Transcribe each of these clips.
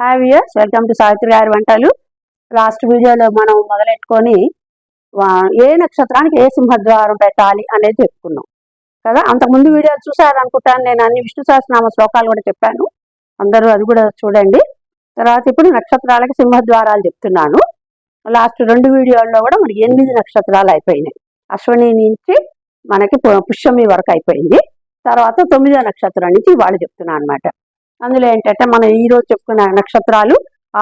Hi viewers welcome to Savitri గారి వంటలు. Last వీడియోలో మనం మొదలెట్టుకొని ఏ నక్షత్రానికి ఏ సింహద్వారం పెట్టాలి అనేది చెప్పుకున్నాం. కదా? అంతకుముందు వీడియోలు చూసారనుకుంటాను నేను అన్ని విష్ణు సహస్రనామ శ్లోకాలు కూడా చెప్పాను. అందరూ అది కూడా చూడండి. తర్వాత ఇప్పుడు నక్షత్రాలకి సింహద్వారాలు చెప్తున్నాను. లాస్ట్ రెండు వీడియోల్లో కూడా మనకి ఎనిమిది నక్షత్రాలు అయిపోయినాయి. అశ్వని నుంచి మనకి పు- పుష్యమి వరకు అయిపోయింది. తర్వాత తొమ్మిదో నక్షత్రం నుంచి వాళ్ళు చెప్తున్నాను అనమాట అందులో ఏంటంటే మనం ఈరోజు చెప్పుకున్న నక్షత్రాలు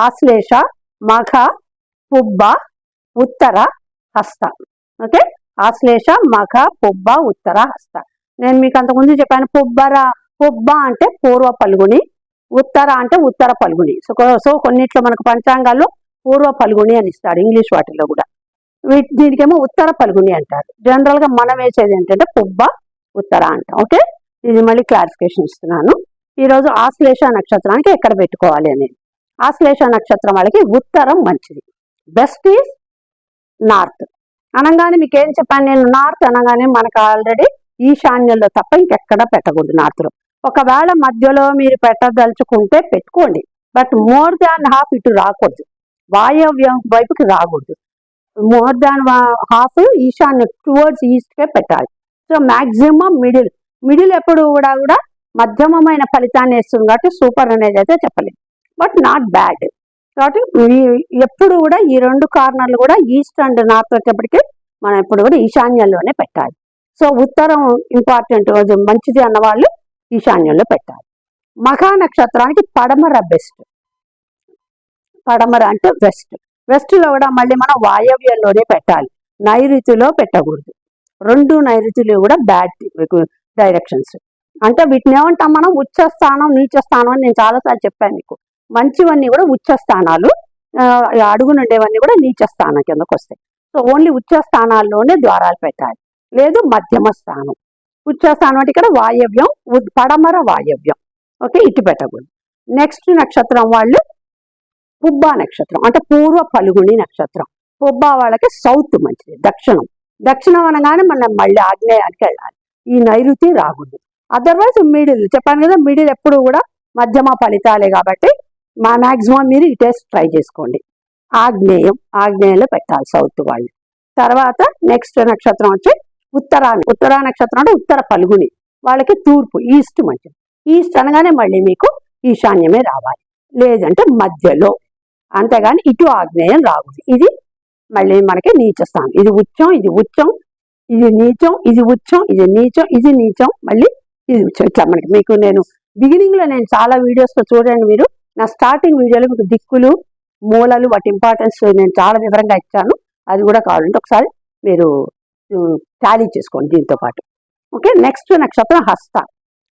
ఆశ్లేష మఘ పుబ్బ ఉత్తర హస్త. ఓకే? ఆశ్లేష మఘ పుబ్బ ఉత్తర హస్త. నేను మీకు అంతకుముందు చెప్పాను పుబ్బర పుబ్బ అంటే పూర్వ పల్గుని ఉత్తర అంటే ఉత్తర పల్గుని. సో సో కొన్నిట్లో మనకు పంచాంగాల్లో పూర్వ పల్గుని అని ఇస్తాడు ఇంగ్లీష్ వాటిల్లో కూడా. వీటి దీనికేమో ఉత్తర పల్గుని అంటారు. జనరల్గా మనం వేసేది ఏంటంటే పుబ్బ ఉత్తర అంటాం. ఓకే? ఇది మళ్ళీ క్లారిఫికేషన్ ఇస్తున్నాను. ఈరోజు ఆశ్లేష నక్షత్రానికి ఎక్కడ పెట్టుకోవాలి అనేది. ఆశ్లేష నక్షత్రం వాళ్ళకి ఉత్తరం మంచిది. Best is north. అనగానే మీకు ఏం చెప్పాను నేను? నార్త్ అనగానే మనకు ఆల్రెడీ ఈశాన్యంలో తప్ప ఇంకెక్కడ పెట్టకూడదు నార్త్లో. ఒకవేళ మధ్యలో మీరు పెట్టదలుచుకుంటే పెట్టుకోండి. బట్ మోర్ దాన్ హాఫ్ ఇటు రాకూడదు. వాయవ్యం వైపుకి రాకూడదు. మోర్ దాన్ హాఫ్ ఈశాన్య టువర్డ్స్ ఈస్ట్కే పెట్టాలి. సో మ్యాక్సిమం మిడిల్ మిడిల్ ఎప్పుడు కూడా కూడా మధ్యమమైన ఫలితాన్ని ఇస్తుంది కాబట్టి సూపర్ అనేది అయితే చెప్పలేదు బట్ నాట్ బ్యాడ్. కాబట్టి ఎప్పుడు కూడా ఈ రెండు కార్నర్లు కూడా ఈస్ట్ అండ్ నార్త్ వచ్చేప్పటికీ మనం ఎప్పుడు కూడా ఈశాన్యంలోనే పెట్టాలి. సో ఉత్తరం ఇంపార్టెంట్ మంచిది అన్న వాళ్ళు ఈశాన్యంలో పెట్టాలి. మఖా నక్షత్రానికి పడమర బెస్ట్. పడమర అంటే వెస్ట్. వెస్ట్లో కూడా మళ్ళీ మనం వాయవ్యంలోనే పెట్టాలి. నైరుతిలో పెట్టకూడదు. రెండు నైరుతులు కూడా బ్యాడ్ డైరెక్షన్స్ అంటే వీటిని ఏమంటాం మనం? ఉచ్చ స్థానం నీచ స్థానం అని నేను చాలాసార్లు చెప్పాను మీకు. మంచివన్నీ కూడా ఉచ్చ స్థానాలు అడుగునుండేవన్నీ అడుగున ఉండేవన్నీ కూడా నీచ స్థానం కిందకు వస్తాయి. సో ఓన్లీ ఉచ్చ స్థానాల్లోనే ద్వారాలు పెట్టాలి. లేదు మధ్యమ స్థానం. ఉచ్చ స్థానం అంటే ఇక్కడ వాయవ్యం పడమర వాయవ్యం. ఓకే ఇటు పెట్టకూడదు. నెక్స్ట్ నక్షత్రం వాళ్ళు పుబ్బా నక్షత్రం అంటే పూర్వ పలుగుని నక్షత్రం. పుబ్బా వాళ్ళకి సౌత్ మంచిది దక్షిణం. దక్షిణం అనగానే మనం మళ్ళీ ఆగ్నేయానికి వెళ్ళాలి. ఈ నైరుతి రాకూడదు అదర్వైజ్ మిడిల్ చెప్పాను కదా మిడిల్ ఎప్పుడు కూడా మధ్యమ ఫలితాలే కాబట్టి మా మ్యాక్సిమం మీరు ఈ టెస్ట్ ట్రై చేసుకోండి. ఆగ్నేయం ఆగ్నేయంలో పెట్టాలి సౌత్ వాళ్ళు. తర్వాత నెక్స్ట్ నక్షత్రం వచ్చి ఉత్తరా ఉత్తరా నక్షత్రం అంటే ఉత్తర పలుగుని వాళ్ళకి తూర్పు ఈస్ట్ మంచిది. ఈస్ట్ అనగానే మళ్ళీ మీకు ఈశాన్యమే రావాలి. లేదంటే మధ్యలో. అంతేగాని ఇటు ఆగ్నేయం రాకూడదు. ఇది మళ్ళీ మనకి నీచ స్థానం. ఇది ఉచ్చం ఇది ఉచ్చం ఇది నీచం ఇది ఉచ్చం ఇది నీచం ఇది నీచం మళ్ళీ ఇట్లా మనకి. మీకు నేను బిగినింగ్లో నేను చాలా వీడియోస్లో చూడండి మీరు. నా స్టార్టింగ్ వీడియోలో మీకు దిక్కులు మూలలు వాటి ఇంపార్టెన్స్ నేను చాలా వివరంగా ఇచ్చాను. అది కూడా కావాలంటే ఒకసారి మీరు టాలీ చేసుకోండి దీంతో పాటు. ఓకే నెక్స్ట్ నక్షత్రం హస్త.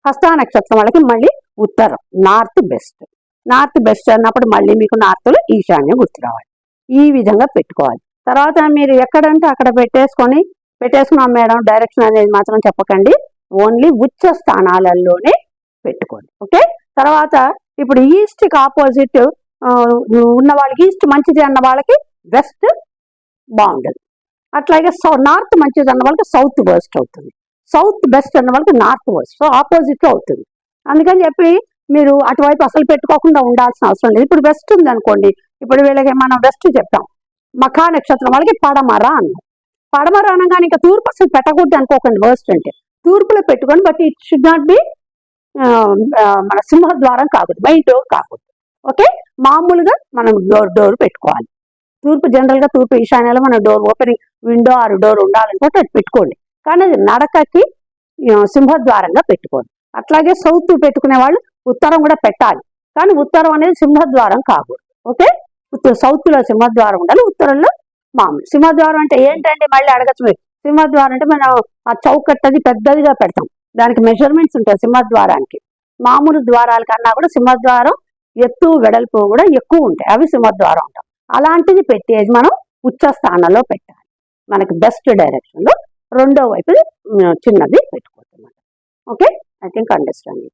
హస్త నక్షత్రం వాళ్ళకి మళ్ళీ ఉత్తరం. నార్త్ బెస్ట్ నార్త్ బెస్ట్ అన్నప్పుడు మళ్ళీ మీకు నార్త్లో ఈశాన్యం గుర్తు రావాలి. ఈ విధంగా పెట్టుకోవాలి. తర్వాత మీరు ఎక్కడంటే అక్కడ పెట్టేసుకొని పెట్టేసుకున్నాం మేడం. డైరెక్షన్ అనేది మాత్రం చెప్పకండి. ఓన్లీ ఉచ్చ స్థానాలలోనే పెట్టుకోండి. ఓకే? తర్వాత ఇప్పుడు ఈస్ట్కి ఆపోజిట్ ఉన్న వాళ్ళకి ఈస్ట్ మంచిది అన్న వాళ్ళకి వెస్ట్ బాగుండదు. అట్లాగే సౌ నార్త్ మంచిది అన్న వాళ్ళకి సౌత్ వర్స్ట్ అవుతుంది. సౌత్ బెస్ట్ అన్న వాళ్ళకి నార్త్ వర్స్ట్. సో ఆపోజిట్ అవుతుంది. అందుకని చెప్పి మీరు అటువైపు అసలు పెట్టుకోకుండా ఉండాల్సిన అవసరం లేదు. ఇప్పుడు వెస్ట్ ఉంది అనుకోండి ఇప్పుడు వీళ్ళకి మనం వెస్ట్ చెప్తాం మఖా నక్షత్రం వాళ్ళకి పడమర అన్నాం. పడమర అనగానే ఇంకా తూర్పు అసలు పెట్టకూడదు అనుకోకండి వర్స్ట్ అంటే. తూర్పులో పెట్టుకొని but it should not be మన సింహద్వారం కాకూడదు మెయిన్ డోర్ కాకూడదు. ఓకే మామూలుగా మనం డోర్ డోర్ పెట్టుకోవాలి. తూర్పు జనరల్గా తూర్పు ఈశాన్యాలో మన డోర్ ఓపెనింగ్ విండో ఆరు డోర్ ఉండాలనుకుంటే అది పెట్టుకోండి. కానీ అది నడకకి సింహద్వారంగా పెట్టుకోండి. అట్లాగే సౌత్ పెట్టుకునే వాళ్ళు ఉత్తరం కూడా పెట్టాలి. కానీ ఉత్తరం అనేది సింహద్వారం కాకూడదు. ఓకే సౌత్లో సౌత్లో సింహద్వారం ఉండాలి ఉత్తరంలో మామూలు. సింహద్వారం అంటే ఏంటంటే మళ్ళీ అడగచ్చు మీరు. సింహద్వారం అంటే మనం ఆ చౌకట్టది పెద్దదిగా పెడతాం. దానికి మెజర్మెంట్స్ ఉంటాయి సింహద్వారానికి. మామూలు ద్వారాల కన్నా కూడా సింహద్వారం ఎత్తు వెడల్పు కూడా ఎక్కువ ఉంటాయి. అవి సింహద్వారం ఉంటాం అలాంటిది పెట్టేది మనం ఉచ్చ స్థానంలో పెట్టాలి. మనకి బెస్ట్ డైరెక్షన్లో రెండో వైపు చిన్నది పెట్టుకోవచ్చు ఓకే ఐ థింక్ అండర్స్టాండింగ్